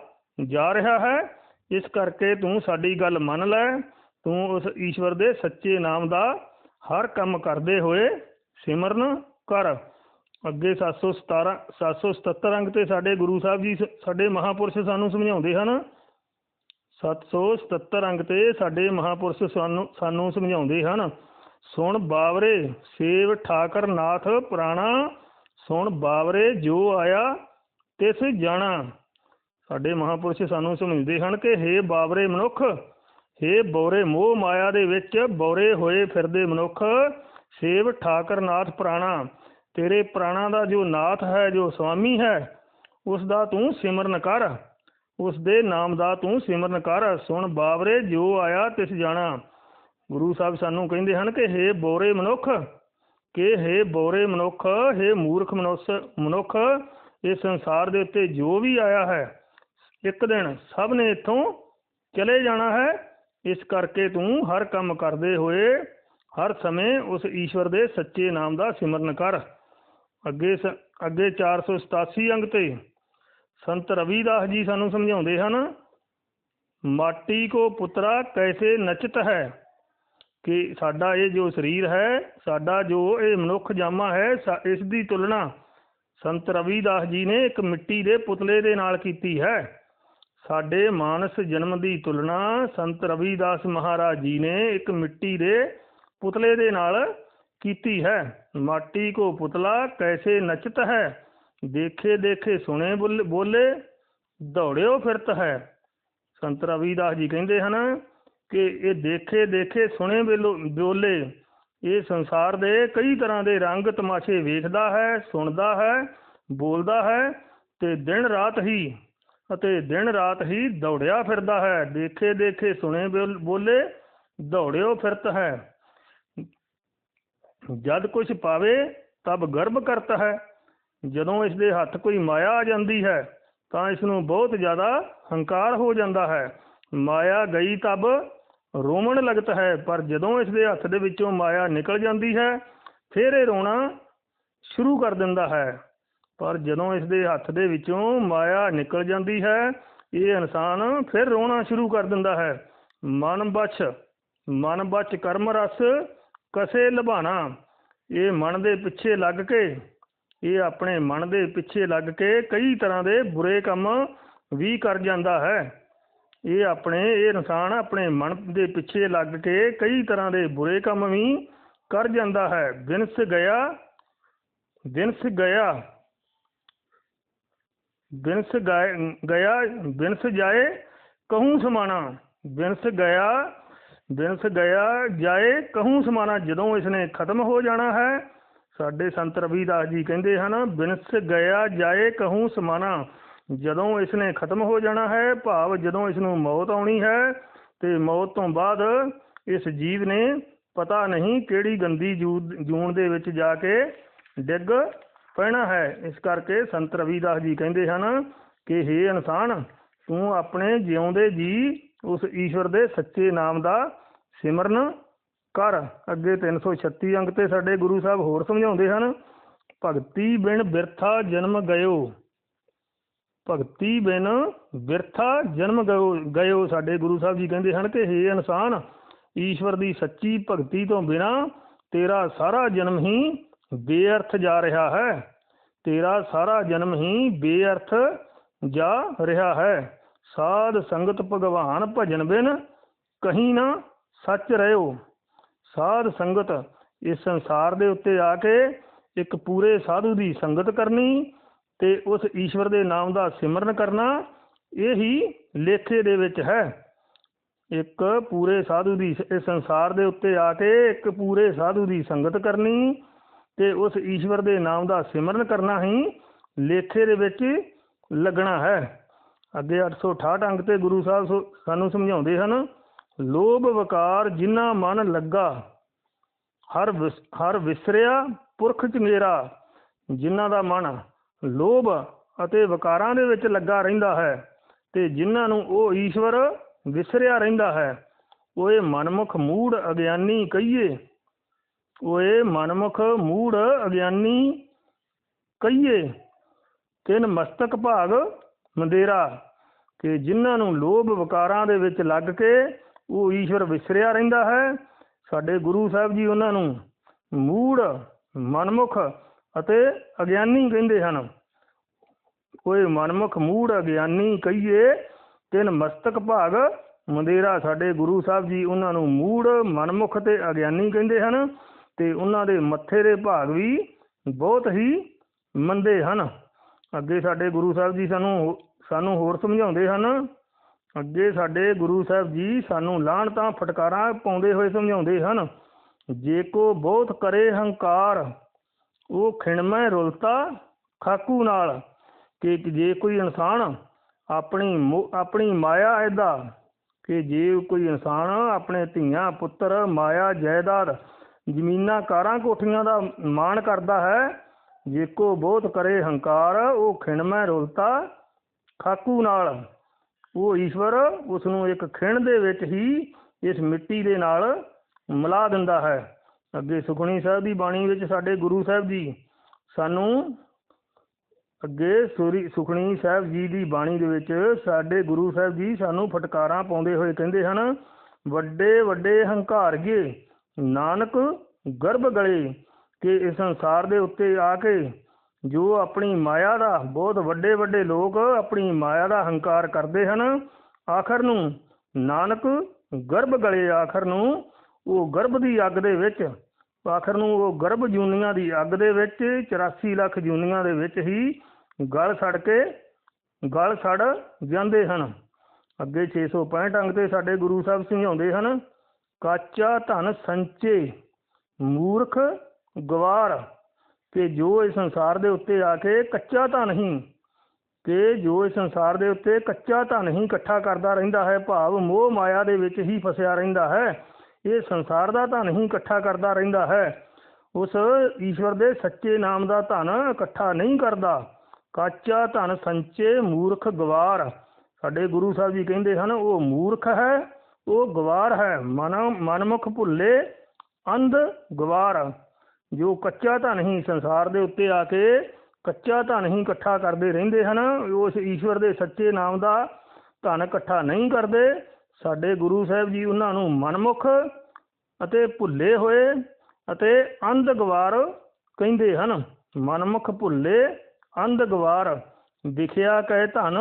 ਜਾ ਰਿਹਾ ਹੈ। ਇਸ ਕਰਕੇ ਤੂੰ ਸਾਡੀ ਗੱਲ ਮੰਨ ਲੈ। ਤੂੰ ਉਸ ਈਸ਼ਵਰ ਦੇ ਸੱਚੇ ਨਾਮ ਦਾ ਹਰ ਕੰਮ ਕਰਦੇ ਹੋਏ ਸਿਮਰਨ ਕਰ। ਅੱਗੇ 717 777 ਅੰਗ ਤੇ ਸਾਡੇ ਗੁਰੂ ਸਾਹਿਬ ਜੀ ਸਾਡੇ ਮਹਾਪੁਰਸ਼ ਸਾਨੂੰ ਸਮਝਾਉਂਦੇ ਹਨ। 777 ਅੰਗ ਤੇ ਸਾਡੇ ਮਹਾਪੁਰਸ਼ ਸਾਨੂੰ ਸਾਨੂੰ ਸਮਝਾਉਂਦੇ ਹਨ। ਸੁਣ ਬਾਵਰੇ ਸੇਵ ਠਾਕਰ ਨਾਥ ਪੁਰਾਣਾ, ਸੁਣ ਬਾਵਰੇ ਜੋ ਆਇਆ ਤਿਸ ਜਾਣਾ। ਸਾਡੇ ਮਹਾਪੁਰਸ਼ ਸਾਨੂੰ ਸਮਝਦੇ ਹਨ ਕਿ हे ਬਾਵਰੇ ਮਨੁੱਖ हे ਬੋਰੇ ਮੋਹ ਮਾਇਆ ਦੇ ਵਿੱਚ ਬੋਰੇ ਹੋਏ ਫਿਰਦੇ ਮਨੁੱਖ, ਸੇਵ ਠਾਕਰ ਨਾਥ ਪੁਰਾਣਾ, ਤੇਰੇ ਪ੍ਰਾਣਾ ਦਾ ਜੋ ਨਾਥ ਹੈ, ਜੋ ਸੁਆਮੀ ਹੈ, ਉਸ ਦਾ ਤੂੰ ਸਿਮਰਨ ਕਰ। ਉਸ ਦੇ ਨਾਮ ਦਾ ਤੂੰ ਸਿਮਰਨ ਕਰ। ਸੁਣ ਬਾਵਰੇ ਜੋ ਆਇਆ ਤਿਸ ਜਾਣਾ। ਗੁਰੂ ਸਾਹਿਬ ਸਾਨੂੰ ਕਹਿੰਦੇ ਹਨ ਕਿ हे ਬੋਰੇ ਮਨੁੱਖ ਕਿ हे ਬੋਰੇ ਮਨੁੱਖ हे ਮੂਰਖ ਮਨੁੱਸ ਮਨੁੱਖ ਇਸ ਸੰਸਾਰ ਦੇ ਉੱਤੇ ਜੋ ਵੀ ਆਇਆ ਹੈ ਇੱਕ ਦਿਨ ਸਭ ਨੇ ਇੱਥੋਂ ਚਲੇ ਜਾਣਾ ਹੈ ਇਸ ਕਰਕੇ ਤੂੰ ਹਰ ਕੰਮ ਕਰਦੇ ਹੋਏ ਹਰ ਸਮੇਂ ਉਸ ਈਸ਼ਵਰ ਦੇ ਸੱਚੇ ਨਾਮ ਦਾ ਸਿਮਰਨ ਕਰ ਅੱਗੇ ਸ- ਅੱਗੇ 487 ਅੰਗ ਤੇ ਸੰਤ ਰਵੀਦਾਸ ਜੀ ਸਾਨੂੰ ਸਮਝਾਉਂਦੇ ਹਨ ਮਾਟੀ ਕੋ ਪੁੱਤਰਾ ਕੈਸੇ ਨਚਤ ਹੈ ਕਿ ਸਾਡਾ ਇਹ ਜੋ ਸਰੀਰ ਹੈ, ਸਾਡਾ ਜੋ ਇਹ ਮਨੁੱਖ ਜਾਮਾ ਹੈ, ਸਾ- ਇਸ ਦੀ ਤੁਲਨਾ ਸੰਤ ਰਵੀਦਾਸ ਜੀ ਨੇ ਇੱਕ ਮਿੱਟੀ ਦੇ ਪੁਤਲੇ ਦੇ ਨਾਲ ਕੀਤੀ ਹੈ। ਸਾਡੇ ਮਾਨਸ ਜਨਮ ਦੀ ਤੁਲਨਾ ਸੰਤ ਰਵੀਦਾਸ ਮਹਾਰਾਜ ਜੀ ਨੇ ਇੱਕ ਮਿੱਟੀ ਦੇ ਪੁਤਲੇ ਦੇ ਨਾਲ ਕੀਤੀ ਹੈ। ਮਾਟੀ ਕੋ ਪੁਤਲਾ ਕੈਸੇ ਨਚਤ ਹੈ? ਦੇਖੇ ਦੇਖੇ ਸੁਣੇ ਬੋਲ- ਬੋਲੇ, ਦੌੜਿਓ ਫਿਰਤ ਹੈ। ਸੰਤ ਰਵੀਦਾਸ ਜੀ ਕਹਿੰਦੇ ਹਨ ਕਿ ਇਹ ਦੇਖੇ ਦੇਖੇ ਸੁਣੇ ਵੇਲੋ ਬੋਲੇ ਇਹ ਸੰਸਾਰ ਦੇ ਕਈ ਤਰ੍ਹਾਂ ਦੇ ਰੰਗ ਤਮਾਸ਼ੇ ਵੇਖਦਾ ਹੈ, ਸੁਣਦਾ ਹੈ, ਬੋਲਦਾ ਹੈ ਤੇ ਦਿਨ ਰਾਤ ਹੀ ਅਤੇ ਦਿਨ ਰਾਤ ਹੀ ਦੌੜਿਆ ਫਿਰਦਾ ਹੈ। ਦੇਖੇ ਦੇਖੇ ਸੁਣੇ ਬੋਲੇ, ਦੌੜਿਓ ਫਿਰਤ ਹੈ। ਜਦ ਕੁਛ ਪਾਵੇ ਤਬ ਗਰਭ ਕਰਤ ਹੈ। ਜਦੋਂ ਇਸ ਦੇ ਹੱਥ ਕੋਈ ਮਾਇਆ ਆ ਜਾਂਦੀ ਹੈ, ਤਾਂ ਇਸ ਨੂੰ ਬਹੁਤ ਜ਼ਿਆਦਾ ਹੰਕਾਰ ਹੋ ਜਾਂਦਾ ਹੈ। ਮਾਇਆ ਗਈ ਤਬ ਰੋਵਣ ਲਗਤ ਹੈ, ਪਰ ਜਦੋਂ ਇਸ ਦੇ ਹੱਥ ਦੇ ਵਿੱਚੋਂ ਮਾਇਆ ਨਿਕਲ ਜਾਂਦੀ ਹੈ, ਫਿਰ ਇਹ ਰੋਣਾ ਸ਼ੁਰੂ ਕਰ ਦਿੰਦਾ ਹੈ। ਪਰ ਜਦੋਂ ਇਸ ਦੇ ਹੱਥ ਦੇ ਵਿੱਚੋਂ ਮਾਇਆ ਨਿਕਲ ਜਾਂਦੀ ਹੈ, ਇਹ ਇਨਸਾਨ ਫਿਰ ਰੋਣਾ ਸ਼ੁਰੂ ਕਰ ਦਿੰਦਾ ਹੈ। ਮਨ ਬਛ ਮਨ ਬਚ ਕਰਮ ਰਸ, ਕਸੇ ਲਭਾਣਾ। ਇਹ ਮਨ ਦੇ ਪਿੱਛੇ ਲੱਗ ਕੇ, ਇਹ ਆਪਣੇ ਮਨ ਦੇ ਪਿੱਛੇ ਲੱਗ ਕੇ ਕਈ ਤਰ੍ਹਾਂ ਦੇ ਬੁਰੇ ਕੰਮ ਵੀ ਕਰ ਜਾਂਦਾ ਹੈ। ਇਹ ਆਪਣੇ, ਇਹ ਇਨਸਾਨ ਆਪਣੇ ਮਨ ਦੇ ਪਿੱਛੇ ਲੱਗ ਕੇ ਕਈ ਤਰ੍ਹਾਂ ਦੇ ਬੁਰੇ ਕੰਮ ਵੀ ਕਰ ਜਾਂਦਾ ਹੈ। ਬਿਨਸ ਗਿਆ ਬਿਨਸ ਗਿਆ ਬਿਨਸ ਗਿਆ ਬਿਨਸ ਜਾਏ ਕਹੂੰ ਸਮਾਣਾ। ਬਿਨਸ ਗਿਆ ਬਿਨਸ ਗਿਆ, ਜਾਏ ਕਹੂੰ ਸਮਾਣਾ। ਜਦੋਂ ਇਸਨੇ ਖਤਮ ਹੋ ਜਾਣਾ ਹੈ, ਸਾਡੇ ਸੰਤ ਰਵੀਦਾਸ ਜੀ ਕਹਿੰਦੇ ਹਨ ਬਿਨਸ ਗਿਆ, ਜਾਏ ਕਹੂੰ ਸਮਾਣਾ। ਜਦੋਂ ਇਸ ਨੇ ਖਤਮ ਹੋ ਜਾਣਾ ਹੈ, ਭਾਵ ਜਦੋਂ ਇਸ ਨੂੰ ਮੌਤ ਆਉਣੀ ਹੈ, ਤੇ ਮੌਤ ਤੋਂ ਬਾਅਦ ਇਸ ਜੀਵ ਨੇ ਪਤਾ ਨਹੀਂ ਕਿਹੜੀ ਗੰਦੀ ਜੂ- ਜੂਨ ਦੇ ਵਿੱਚ ਜਾ ਕੇ ਡਿੱਗ ਪੈਣਾ ਹੈ। ਇਸ ਕਰਕੇ ਸੰਤ ਰਵੀਦਾਸ ਜੀ ਕਹਿੰਦੇ ਹਨ ਕਿ, ਹੇ ਇਨਸਾਨ, ਤੂੰ ਆਪਣੇ ਜਿਉਂਦੇ ਜੀ ਉਸ ਈਸ਼ਵਰ ਦੇ ਸੱਚੇ ਨਾਮ ਦਾ ਸਿਮਰਨ ਕਰ। ਅੱਗੇ 336 ਅੰਕ ਤੇ ਸਾਡੇ ਗੁਰੂ ਸਾਹਿਬ ਹੋਰ ਸਮਝਾਉਂਦੇ ਹਨ, ਭਗਤੀ ਬਿਨ ਬਿਰਥਾ ਜਨਮ ਗਇਓ। ਭਗਤੀ ਬਿਨ ਵਿਰਥਾ ਜਨਮ ਗਇਓ ਗਇਓ, ਸਾਡੇ ਗੁਰੂ ਸਾਹਿਬ ਜੀ ਕਹਿੰਦੇ ਹਨ ਕਿ, ਹੇ ਇਨਸਾਨ, ਈਸ਼ਵਰ ਦੀ ਸੱਚੀ ਭਗਤੀ ਤੋਂ ਬਿਨਾ ਤੇਰਾ ਸਾਰਾ ਜਨਮ ਹੀ ਬੇਅਰਥ ਜਾ ਰਿਹਾ ਹੈ। ਤੇਰਾ ਸਾਰਾ ਜਨਮ ਹੀ ਬੇਅਰਥ ਜਾ ਰਿਹਾ ਹੈ। ਸਾਧ ਸੰਗਤ ਭਗਵਾਨ ਭਜਨ ਬਿਨ ਕਹੀਂ ਨਾ ਸੱਚ ਰਹਿਓ। ਸਾਧ ਸੰਗਤ ਇਸ ਸੰਸਾਰ ਦੇ ਉੱਤੇ ਆ ਕੇ ਇੱਕ ਪੂਰੇ ਸਾਧੂ ਦੀ ਸੰਗਤ ਕਰਨੀ ਤੇ ਉਸ ਈਸ਼ਵਰ ਦੇ ਨਾਮ ਦਾ ਸਿਮਰਨ ਕਰਨਾ ਇਹ ਹੀ ਲੇਖੇ ਦੇ ਵਿੱਚ ਹੈ। ਇੱਕ ਪੂਰੇ ਸਾਧੂ ਦੀ ਇਸ ਸੰਸਾਰ ਦੇ ਉੱਤੇ ਆ ਕੇ ਇੱਕ ਪੂਰੇ ਸਾਧੂ ਦੀ ਸੰਗਤ ਕਰਨੀ ਤੇ ਉਸ ਈਸ਼ਵਰ ਦੇ ਨਾਮ ਦਾ ਸਿਮਰਨ ਕਰਨਾ ਹੀ ਲੇਖੇ ਦੇ ਵਿੱਚ ਲੱਗਣਾ ਹੈ। ਅੱਗੇ 868 ਅੰਕ ਤੇ ਗੁਰੂ ਸਾਹਿਬ ਸੋ- ਸਾਨੂੰ ਸਮਝਾਉਂਦੇ ਹਨ, ਲੋਭ ਵਕਾਰ ਜਿਨ੍ਹਾਂ ਮਨ ਲੱਗਾ, ਹਰ ਵਿਸ- ਹਰ ਵਿਸਰਿਆ ਪੁਰਖ ਚੰਗੇਰਾ ਜਿਨ੍ਹਾਂ ਦਾ ਮਨ ਲੋਭ ਅਤੇ ਵਿਕਾਰਾਂ ਦੇ ਵਿੱਚ ਲੱਗਾ ਰਹਿੰਦਾ ਹੈ ਤੇ ਜਿਨ੍ਹਾਂ ਨੂੰ ਉਹ ਈਸ਼ਵਰ ਵਿਸਰਿਆ ਰਹਿੰਦਾ ਹੈ ਉਹ ਇਹ ਮਨਮੁਖ ਮੂੜ ਅਗਿਆਨੀ ਕਹੀਏ ਉਹ ਇਹ ਮਨਮੁਖ ਮੂੜ ਅਗਿਆਨੀ ਕਹੀਏ, ਤਿੰਨ ਮਸਤਕ ਭਾਗ ਮੰਦੇਰਾ, ਕਿ ਜਿਨ੍ਹਾਂ ਨੂੰ ਲੋਭ ਵਿਕਾਰਾਂ ਦੇ ਵਿੱਚ ਲੱਗ ਕੇ ਉਹ ਈਸ਼ਵਰ ਵਿਸਰਿਆ ਰਹਿੰਦਾ ਹੈ, ਸਾਡੇ ਗੁਰੂ ਸਾਹਿਬ ਜੀ ਉਹਨਾਂ ਨੂੰ ਮੂੜ ਮਨਮੁਖ ਅਤੇ ਅਗਿਆਨੀ ਕਹਿੰਦੇ ਹਨ, ਕੋਈ ਮਨਮੁਖ ਮੂੜ ਅਗਿਆਨੀ ਕਹੀਏ, ਤਿੰਨ ਮਸਤਕ ਭਾਗ, ਮੰਦੇਰਾ ਸਾਡੇ ਗੁਰੂ ਸਾਹਿਬ ਜੀ ਉਹਨਾਂ ਨੂੰ ਮੂੜ, ਮਨਮੁਖ ਤੇ ਅਗਿਆਨੀ ਕਹਿੰਦੇ ਹਨ, ਤੇ ਉਹਨਾਂ ਦੇ ਮੱਥੇ ਦੇ ਭਾਗ ਵੀ ਬਹੁਤ ਹੀ ਮੰਦੇ ਹਨ। ਅੱਗੇ ਸਾਡੇ ਗੁਰੂ ਸਾਹਿਬ ਜੀ ਸਾਨੂੰ ਸਾਨੂੰ ਹੋਰ ਸਮਝਾਉਂਦੇ ਹਨ, ਅੱਗੇ ਸਾਡੇ ਗੁਰੂ ਸਾਹਿਬ ਜੀ ਸਾਨੂੰ ਲਾਹਣਤਾਂ ਫਟਕਾਰਾਂ ਪਾਉਂਦੇ ਹੋਏ ਸਮਝਾਉਂਦੇ ਹਨ, ਜੇ ਕੋ ਬਹੁਤ ਕਰੇ ਹੰਕਾਰ ਉਹ ਖਿਣਮੈ ਰੁਲਤਾ ਖਾਕੂ ਨਾਲ ਕਿ ਜੇ ਕੋਈ ਇਨਸਾਨ ਆਪਣੀ ਆਪਣੀ ਮਾਇਆ ਇਹਦਾ ਕਿ ਜੇ ਕੋਈ ਇਨਸਾਨ ਆਪਣੇ ਧੀਆਂ ਪੁੱਤਰ ਮਾਇਆ ਜਾਇਦਾਦ ਜ਼ਮੀਨਾਂ ਕਾਰਾਂ ਕੋਠੀਆਂ ਦਾ ਮਾਣ ਕਰਦਾ ਹੈ, ਜੇ ਕੋ ਬਹੁਤ ਕਰੇ ਹੰਕਾਰ, ਉਹ ਖਿਣਮੈ ਰੁਲਤਾ ਖਾਕੂ ਨਾਲ। ਉਹ ਈਸ਼ਵਰ ਉਸ ਨੂੰ ਇੱਕ ਖਿਣ ਦੇ ਵਿੱਚ ਹੀ ਇਸ ਮਿੱਟੀ ਦੇ ਨਾਲ ਮਿਲਾ ਦਿੰਦਾ ਹੈ। ਅੱਗੇ ਸੁਖਣੀ ਸਾਹਿਬ ਦੀ ਬਾਣੀ ਵਿੱਚ ਸਾਡੇ ਗੁਰੂ ਸਾਹਿਬ ਜੀ ਸਾਨੂੰ ਅੱਗੇ ਸੂਰੀ ਸੁਖਣੀ ਸਾਹਿਬ ਜੀ ਦੀ ਬਾਣੀ ਦੇ ਵਿੱਚ ਸਾਡੇ ਗੁਰੂ ਸਾਹਿਬ ਜੀ ਸਾਨੂੰ ਫਟਕਾਰਾਂ ਪਾਉਂਦੇ ਹੋਏ ਕਹਿੰਦੇ ਹਨ, ਵੱਡੇ ਵੱਡੇ ਹੰਕਾਰਗੇ, ਨਾਨਕ ਗਰਭ ਗਲੇ ਕਿ ਇਸ ਸੰਸਾਰ ਦੇ ਉੱਤੇ ਆ ਕੇ ਜੋ ਆਪਣੀ ਮਾਇਆ ਦਾ, ਬਹੁਤ ਵੱਡੇ ਵੱਡੇ ਲੋਕ ਆਪਣੀ ਮਾਇਆ ਦਾ ਹੰਕਾਰ ਕਰਦੇ ਹਨ, ਆਖਰ ਨੂੰ ਨਾਨਕ ਗਰਭ ਗਲੇ ਆਖਰ ਨੂੰ ਉਹ ਗਰਭ ਦੀ ਅੱਗ ਦੇ ਵਿੱਚ, ਆਖਰ ਨੂੰ ਉਹ ਗਰਭ ਜੂਨੀਆਂ ਦੀ ਅੱਗ ਦੇ ਵਿੱਚ 84 ਲੱਖ ਜੂਨੀਆਂ ਦੇ ਵਿੱਚ ਹੀ ਗਲ ਸੜ ਕੇ, ਗਲ ਸੜ ਜਾਂਦੇ ਹਨ। ਅੱਗੇ 665 ਅੰਗ ਤੇ ਸਾਡੇ ਗੁਰੂ ਸਾਹਿਬ ਸਮਝਾਉਂਦੇ ਹਨ, ਕਾਚਾ ਧਨ ਸੰਚੇ, ਮੂਰਖ ਗਵਾਰ, ਕਿ ਜੋ ਇਸ ਸੰਸਾਰ ਦੇ ਉੱਤੇ ਆ ਕੇ ਕੱਚਾ ਧਨ ਹੀ, ਕਿ ਜੋ ਇਸ ਸੰਸਾਰ ਦੇ ਉੱਤੇ ਕੱਚਾ ਧਨ ਹੀ ਇਕੱਠਾ ਕਰਦਾ ਰਹਿੰਦਾ ਹੈ, ਭਾਵ ਮੋਹ ਮਾਇਆ ਦੇ ਵਿੱਚ ਹੀ ਫਸਿਆ ਰਹਿੰਦਾ ਹੈ। ਇਹ ਸੰਸਾਰ ਦਾ ਧਨ ਹੀ ਇਕੱਠਾ ਕਰਦਾ ਰਹਿੰਦਾ ਹੈ। ਉਸ ਈਸ਼ਵਰ ਦੇ ਸੱਚੇ ਨਾਮ ਦਾ ਧਨ ਇਕੱਠਾ ਨਹੀਂ ਕਰਦਾ। ਕੱਚਾ ਧਨ ਸੰਚੇ ਮੂਰਖ ਗਵਾਰ। ਸਾਡੇ ਗੁਰੂ ਸਾਹਿਬ ਜੀ ਕਹਿੰਦੇ ਹਨ, ਉਹ ਮੂਰਖ ਹੈ, ਉਹ ਗਵਾਰ ਹੈ। ਮਨ, ਮਨਮੁਖ ਭੁੱਲੇ ਅੰਧ ਗਵਾਰ। ਜੋ ਕੱਚਾ ਧਨ ਹੀ ਸੰਸਾਰ ਦੇ ਉੱਤੇ ਆ ਕੇ ਕੱਚਾ ਧਨ ਹੀ ਇਕੱਠਾ ਕਰਦੇ ਰਹਿੰਦੇ ਹਨ, ਉਸ ਈਸ਼ਵਰ ਦੇ ਸੱਚੇ ਨਾਮ ਦਾ ਧਨ ਇਕੱਠਾ ਨਹੀਂ ਕਰਦੇ। ਸਾਡੇ ਗੁਰੂ ਸਾਹਿਬ ਜੀ ਉਹਨਾਂ ਨੂੰ ਮਨਮੁਖ ਅਤੇ ਭੁੱਲੇ ਹੋਏ ਅਤੇ ਅੰਧ ਗਵਾਰ ਕਹਿੰਦੇ ਹਨ। ਮਨਮੁਖ, ਭੁੱਲੇ ਅੰਧ ਗਵਾਰ ਵਿਖਿਆ ਕਹੇ ਧਨ,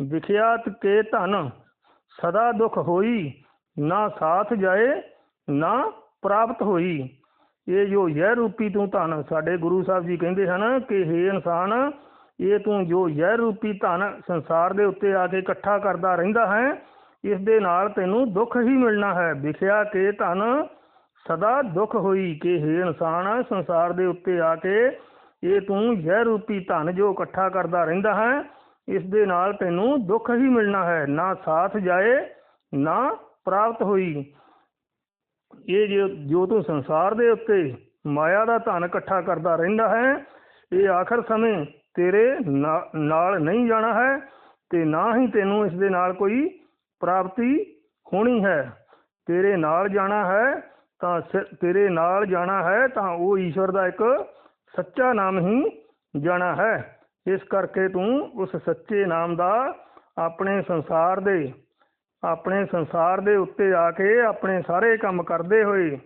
ਵਿਖਿਆਤ ਕੇ ਧਨ, ਸਦਾ ਦੁਖ ਹੋਈ, ਨਾ ਸਾਥ ਜਾਏ, ਨਾ ਪ੍ਰਾਪਤ ਹੋਈ। ਇਹ ਜੋ ਯਹ ਰੂਪੀ ਤੂੰ ਧਨ, ਸਾਡੇ ਗੁਰੂ ਸਾਹਿਬ ਜੀ ਕਹਿੰਦੇ ਹਨ ਕਿ हे ਇਨਸਾਨ, ਇਹ ਤੂੰ ਜੋ ਯਹ ਰੂਪੀ ਧਨ ਸੰਸਾਰ ਦੇ ਉੱਤੇ ਆ ਕੇ ਇਕੱਠਾ ਕਰਦਾ ਰਹਿੰਦਾ ਹੈ ਇਸ ਦੇ ਨਾਲ ਤੈਨੂੰ ਦੁੱਖ ਹੀ ਮਿਲਣਾ ਹੈ। ਵਿਖਿਆ ਕਿ ਧਨ ਸਦਾ ਦੁੱਖ ਹੋਈ ਕਿ हे ਇਨਸਾਨ, ਸੰਸਾਰ ਦੇ ਉੱਤੇ ਆ ਕੇ ਇਹ ਤੂੰ ਯਹ ਰੂਪੀ ਧਨ ਜੋ ਇਕੱਠਾ ਕਰਦਾ ਰਹਿੰਦਾ ਹੈ ਇਸ ਦੇ ਨਾਲ ਤੈਨੂੰ ਦੁੱਖ ਹੀ ਮਿਲਣਾ ਹੈ। ਨਾ ਸਾਥ ਜਾਏ, ਨਾ ਪ੍ਰਾਪਤ ਹੋਈ। ਇਹ ਜੋ ਤੂੰ ਸੰਸਾਰ ਦੇ ਉੱਤੇ ਮਾਇਆ ਦਾ ਧਨ ਇਕੱਠਾ ਕਰਦਾ ਰਹਿੰਦਾ ਹੈ, ਇਹ ਆਖਰ ਸਮੇਂ ਤੇਰੇ ਨਾਲ ਨਹੀਂ ਜਾਣਾ ਹੈ ਤੇ ਨਾ ਹੀ ਤੈਨੂੰ ਇਸ ਦੇ ਨਾਲ ਕੋਈ ਪ੍ਰਾਪਤੀ ਹੋਣੀ ਹੈ। ਤੇਰੇ ਨਾਲ ਜਾਣਾ ਹੈ ਤਾਂ ਤੇਰੇ ਨਾਲ ਜਾਣਾ ਹੈ ਤਾਂ ਉਹ ਈਸ਼ਵਰ ਦਾ ਇੱਕ ਸੱਚਾ ਨਾਮ ਹੀ ਜਾਣਾ ਹੈ। ਇਸ ਕਰਕੇ ਤੂੰ ਉਸ ਸੱਚੇ ਨਾਮ ਦਾ ਆਪਣੇ ਸੰਸਾਰ ਦੇ, ਆਪਣੇ ਸੰਸਾਰ ਦੇ ਉੱਤੇ ਆ ਕੇ ਆਪਣੇ ਸਾਰੇ ਕੰਮ ਕਰਦੇ ਹੋਏ।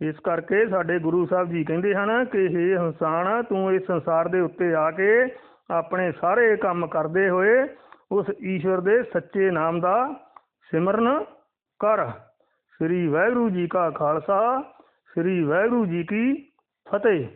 ਇਸ ਕਰਕੇ ਸਾਡੇ ਗੁਰੂ ਸਾਹਿਬ ਜੀ ਕਹਿੰਦੇ ਹਨ ਕਿ हे ਇਨਸਾਨ ਤੂੰ ਇਸ ਸੰਸਾਰ ਦੇ ਉੱਤੇ ਆ ਕੇ ਆਪਣੇ ਸਾਰੇ ਕੰਮ ਕਰਦੇ ਹੋਏ ਉਸ ਈਸ਼ਵਰ ਦੇ ਸੱਚੇ ਨਾਮ ਦਾ ਸਿਮਰਨ ਕਰ। ਸ੍ਰੀ ਵਾਹਿਗੁਰੂ ਜੀ ਕਾ ਖਾਲਸਾ, ਸ੍ਰੀ ਵਾਹਿਗੁਰੂ ਜੀ ਕੀ ਫਤਿਹ।